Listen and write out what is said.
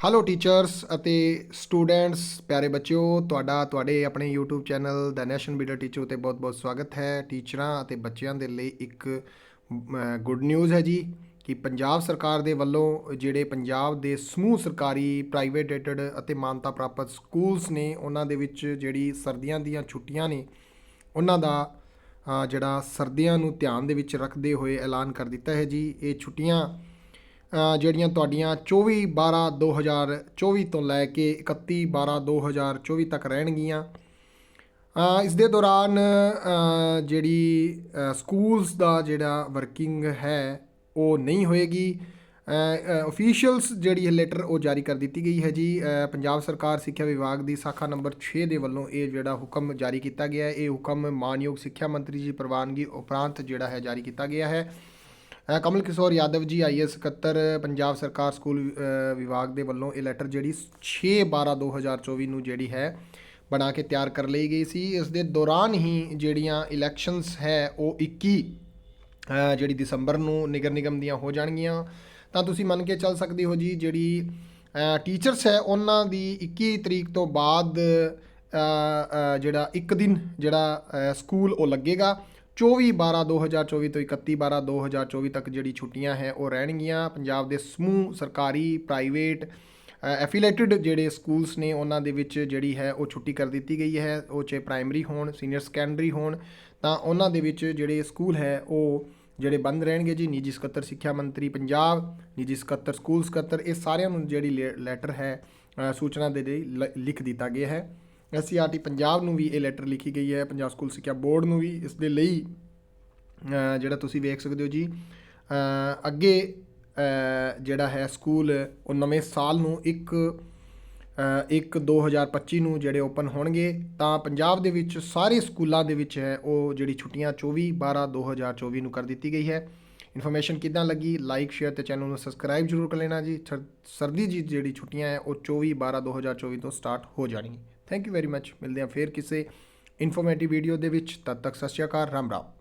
Hello teachers ਅਤੇ students ਪਿਆਰੇ ਬੱਚਿਓ, ਤੁਹਾਡਾ, ਤੁਹਾਡੇ ਆਪਣੇ YouTube ਚੈਨਲ ਦਾ ਨੈਸ਼ਨ ਬੀਡਰ ਟੀਚਰ ਉਤੇ ਬਹੁਤ-ਬਹੁਤ ਸਵਾਗਤ ਹੈ। ਟੀਚਰਾਂ ਅਤੇ ਬੱਚਿਆਂ ਦੇ ਲਈ ਇੱਕ ਗੁੱਡ ਨਿਊਜ਼ ਹੈ ਜੀ ਕਿ ਪੰਜਾਬ ਸਰਕਾਰ ਦੇ ਵੱਲੋਂ ਜਿਹੜੇ ਪੰਜਾਬ ਦੇ ਸਮੂਹ ਸਰਕਾਰੀ ਪ੍ਰਾਈਵੇਟਡ ਅਤੇ ਮਾਨਤਾ ਪ੍ਰਾਪਤ ਸਕੂਲਸ ਨੇ, ਉਹਨਾਂ ਦੇ ਵਿੱਚ ਜਿਹੜੀ ਸਰਦੀਆਂ ਦੀਆਂ ਛੁੱਟੀਆਂ ਨੇ, ਉਹਨਾਂ ਦਾ ਜਿਹੜਾ ਸਰਦੀਆਂ ਨੂੰ ਧਿਆਨ ਦੇ ਵਿੱਚ ਰੱਖਦੇ ਹੋਏ ਐਲਾਨ ਕਰ ਦਿੱਤਾ ਹੈ ਜੀ। ਇਹ ਛੁੱਟੀਆਂ ਜਿਹੜੀਆਂ ਤੁਹਾਡੀਆਂ 24 12 2024 ਤੋਂ ਲੈ ਕੇ 31 12 2024 ਤੱਕ ਰਹਿਣਗੀਆਂ। ਇਸ ਦੇ ਦੌਰਾਨ ਜਿਹੜੀ ਸਕੂਲਸ ਦਾ ਜਿਹੜਾ ਵਰਕਿੰਗ ਹੈ, ਉਹ ਨਹੀਂ ਹੋਏਗੀ। ਅਫੀਸ਼ੀਅਲਸ ਜਿਹੜੀ ਹੈ ਲੈਟਰ ਉਹ ਜਾਰੀ ਕਰ ਦਿੱਤੀ ਗਈ ਹੈ ਜੀ। ਪੰਜਾਬ ਸਰਕਾਰ ਸਿੱਖਿਆ ਵਿਭਾਗ ਦੀ ਸਾਖਾ ਨੰਬਰ 6 ਦੇ ਵੱਲੋਂ ਇਹ ਜਿਹੜਾ ਹੁਕਮ ਜਾਰੀ ਕੀਤਾ ਗਿਆ ਹੈ, ਇਹ ਹੁਕਮ ਮਾਨਯੋਗ ਸਿੱਖਿਆ ਮੰਤਰੀ ਜੀ ਪ੍ਰਵਾਨਗੀ ਉਪਰੰਤ ਜਿਹੜਾ ਹੈ ਜਾਰੀ ਕੀਤਾ ਗਿਆ ਹੈ। ਕਮਲ ਕਿਸ਼ੋਰ ਯਾਦਵ ਜੀ ਆਈਐਸ ਸਕੱਤਰ ਪੰਜਾਬ ਸਰਕਾਰ ਸਕੂਲ ਵਿਭਾਗ ਦੇ ਵੱਲੋਂ ਇਹ ਲੈਟਰ ਜਿਹੜੀ 6 12 2024 ਨੂੰ ਜਿਹੜੀ ਹੈ ਬਣਾ ਕੇ ਤਿਆਰ ਕਰ ਲਈ ਗਈ ਸੀ। ਇਸ ਦੇ ਦੌਰਾਨ ਹੀ ਜਿਹੜੀਆਂ ਇਲੈਕਸ਼ਨਸ ਹੈ, ਉਹ 21 ਜਿਹੜੀ ਦਸੰਬਰ ਨੂੰ ਨਿਗਰ ਨਿਗਮ ਦੀਆਂ ਹੋ ਜਾਣਗੀਆਂ। ਤਾਂ ਤੁਸੀਂ ਮੰਨ ਕੇ ਚੱਲ ਸਕਦੇ ਹੋ ਜੀ, ਜਿਹੜੀ ਟੀਚਰਸ ਹੈ, ਉਹਨਾਂ ਦੀ 21 ਤਰੀਕ ਤੋਂ ਬਾਅਦ ਜਿਹੜਾ ਇੱਕ ਦਿਨ ਜਿਹੜਾ ਸਕੂਲ ਉਹ ਲੱਗੇਗਾ। 24 12 2024 ਤੋਂ 31 12 2024 ਤੱਕ ਜਿਹੜੀ ਛੁੱਟੀਆਂ ਹੈ ਉਹ ਰਹਿਣਗੀਆਂ। ਪੰਜਾਬ ਦੇ ਸਮੂਹ, ਸਰਕਾਰੀ, ਪ੍ਰਾਈਵੇਟ ਐਫੀਲੇਟਡ ਜਿਹੜੇ ਸਕੂਲਸ ਨੇ ਉਹਨਾਂ ਦੇ ਵਿੱਚ ਜਿਹੜੀ ਹੈ ਉਹ ਛੁੱਟੀ ਕਰ ਦਿੱਤੀ ਗਈ ਹੈ। ਉਹ ਚਾਹੇ ਪ੍ਰਾਇਮਰੀ ਹੋਣ, ਸੀਨੀਅਰ ਸੈਕੰਡਰੀ ਹੋਣ, ਤਾਂ ਉਹਨਾਂ ਦੇ ਵਿੱਚ ਜਿਹੜੇ ਸਕੂਲ ਹੈ ਉਹ ਜਿਹੜੇ ਬੰਦ ਰਹਿਣਗੇ ਜੀ। ਨਿੱਜੀ ਸਕੱਤਰ ਸਿੱਖਿਆ ਮੰਤਰੀ ਪੰਜਾਬ, ਨਿੱਜੀ ਸਕੱਤਰ ਸਕੂਲ ਸਕੱਤਰ, ਇਹ ਸਾਰਿਆਂ ਨੂੰ ਜਿਹੜੀ ਲੈਟਰ ਹੈ ਸੂਚਨਾ ਦੇ ਲਈ ਲ- ਲਿਖ ਦਿੱਤਾ ਗਿਆ ਹੈ। ਐਸਸੀਆਰਟੀ ਪੰਜਾਬ ਨੂੰ ਵੀ ਇਹ ਲੈਟਰ ਲਿਖੀ ਗਈ ਹੈ ਪੰਜਾਬ ਸਕੂਲ ਸਿੱਖਿਆ ਬੋਰਡ ਨੂੰ ਵੀ। ਇਸ ਦੇ ਲਈ ਜਿਹੜਾ ਤੁਸੀਂ ਵੇਖ ਸਕਦੇ ਹੋ ਜੀ ਅੱਗੇ ਜਿਹੜਾ ਹੈ ਸਕੂਲ ਉਹ ਨਵੇਂ ਸਾਲ ਨੂੰ ਇੱਕ ਅ, ਇੱਕ 2025 ਨੂੰ ਜਿਹੜੇ ਓਪਨ ਹੋਣਗੇ ਤਾਂ ਪੰਜਾਬ ਦੇ ਵਿੱਚ ਸਾਰੇ ਸਕੂਲਾਂ ਦੇ ਵਿੱਚ ਹੈ ਉਹ ਜਿਹੜੀ ਛੁੱਟੀਆਂ 24 12 2024 ਨੂੰ ਕਰ ਦਿੱਤੀ ਗਈ ਹੈ। ਇਨਫੋਰਮੇਸ਼ਨ ਕਿਦਾਂ ਲੱਗੀ? ਲਾਈਕ ਸ਼ੇਅਰ ਤੇ ਚੈਨਲ ਨੂੰ ਸਬਸਕ੍ਰਾਈਬ ਜ਼ਰੂਰ ਕਰ ਲੈਣਾ ਜੀ। ਸਰਦੀ ਜੀ ਜਿਹੜੀ ਛੁੱਟੀਆਂ ਹੈ ਉਹ 24 12 2024 ਤੋਂ ਸਟਾਰਟ ਹੋ ਜਾਣਗੀਆਂ। ਥੈਂਕ ਯੂ ਵੈਰੀ ਮੱਚ ਮਿਲਦੇ ਹਾਂ ਫੇਰ ਕਿਸੇ ਇਨਫੋਰਮੇਟਿਵ ਵੀਡੀਓ ਦੇ ਵਿੱਚ। ਤਦ ਤੱਕ ਸਤਿ ਸ਼੍ਰੀ ਅਕਾਲ, ਰਾਮ ਰਾਮ।